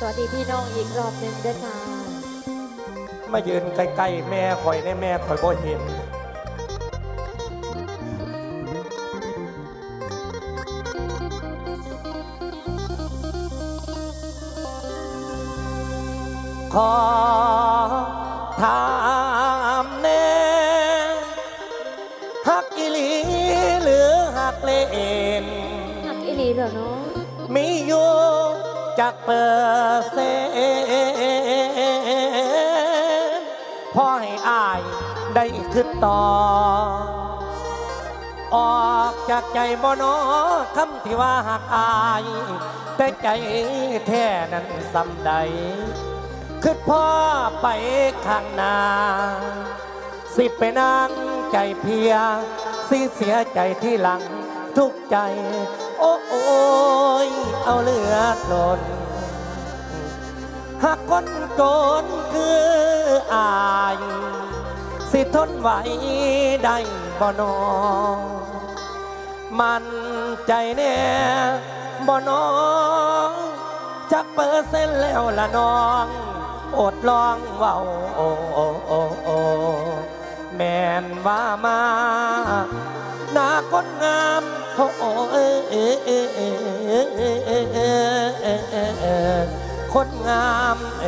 สวัสดีพี่น้องอีกรอบหนึ่งด้วยจ้ามายืนใกล้ๆแม่คอยในแม่คอยบ่เห็นขอถามแน่หักอีหลีหรือหักเล่นหักอีหลีเหรอเนาะมีอยู่ จากเปอร์เซ็นต์พอให้อายได้ขึ้นต่อ ออกจากใจบ่นอคำที่ว่าหักอาย แต่ใจแท้นั้นสำใดคือพ่อไปข้างหน้า สิไปนั่งใจเพีย สิเสียใจที่หลัง ทุกใจ โอ้โอยเอาเลือดหล่นหากคนโกนคืออาย สิทนไหวได้บ่นอมันใจแน่บ่นอจักเปอร์เซ็นแล้วละน้อง อดลองเว้าโอ้โอ้โอ้โอ้แม่นว่ามาหน้าคนงาม คนงามเอ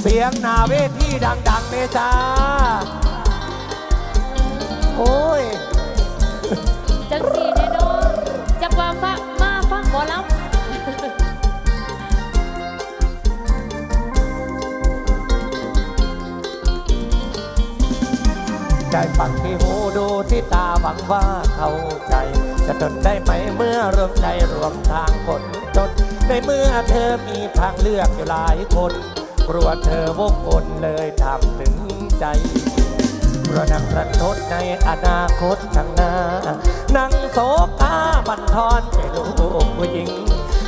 เสียงนาเวทีดังๆเมจาโอ้ย ใจฟังที่หูดูที่ตาหวังว่าเข้าใจ จะทนได้ไหมเมื่อรวมใจรวมทางคนจนในเมื่อเธอมีทางเลือกอยู่หลายคนกลัวเธอวกวนเลยทำถึงใจเพราะนักรันทดในอนาคตข้างหน้า นั่งโศกาบันทอนให้ลูกผู้หญิง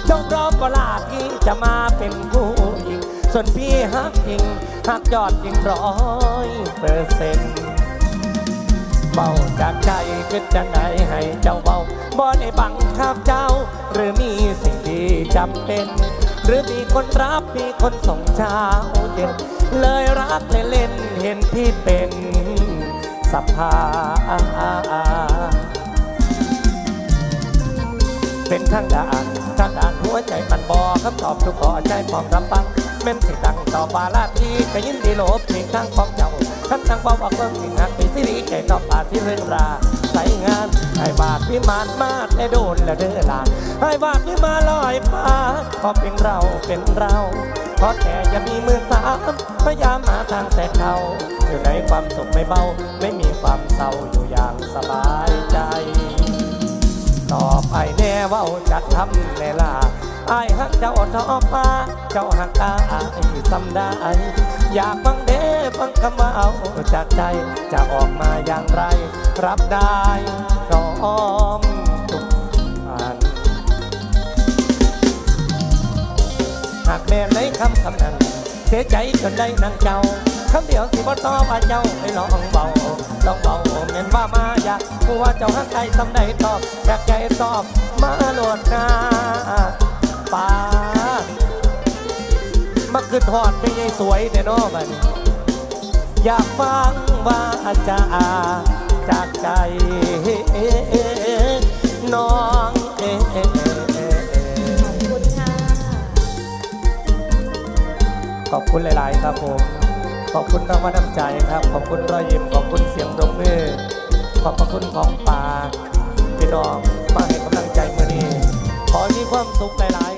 จงรอบเวลาที่จะมาเป็นผู้หญิง ส่วนพี่ฮักจริงฮักยอดจริงร้อยเปอร์เซ็นต์ เบาจากใจคิดจังไดให้เจ้าเบาบ่ได้บังคับเจ้า หรือมีสิ่งที่จำเป็น หรือมีคนรับมีคนส่งเช้าเย็นเลยรักเล่นเห็นพี่เป็นสภาเป็นทางด่านทางด่านหัวใจมันบอกคำตอบทุกขอใจพร้อมรับฟังแม่นสิดังต่อบาลาทีก็ยินดีโลบเพลงทางของเจ้า ท่านทางความออกเบิ่งสิ่งหักเป็นสิริใจตอบปาที่เรื่องราใส่งานให้บาทวิมานมาดได้โดนแล้วเด้อลานให้บาทวิมานลอยฟ้าพอเป็นเราเป็นเราขอแต่อย่ามีมือสามพยายามหาทางแสกเขาอยู่ในความสุขไม่เบา ไม่มีความเศร้าอยู่อย่างสบายใจ ต่อไปแน่ว่าจัดทำแน่ล่ะอายหักเจ้าทอฟ้าเจ้าหักอายสำได้อยากฟัง เด้ฟังคำว่าเอาจากใจจะออกมาอย่างไร รับได้พร้อมทุกอันหากแม่ในคำคำนั้น เสียใจจนได้นางเจ้าคำเดียวสิบ่ตอบว่าเจ้าให้ลองเบาลองเบาเงินว่ามาอยากผู้ว่าเจ้าหักใจสำใดตอบอยากใจตอบมาโหลดนาป้ามาคือทอดไม่ใช่สวยแต่นอมัน อยากฟังว่าจะจากใจน้องเอ๋ขอบคุณค่ะขอบคุณหลาย ๆ ครับผม ขอบคุณรางวัลน้ำใจครับ ขอบคุณรอยยิ้ม ขอบคุณเสียงดนตรีขอบพระคุณของป่าพี่น้องมาให้กำลังใจมือนี้ ขอให้มีความสุขหลาย ๆ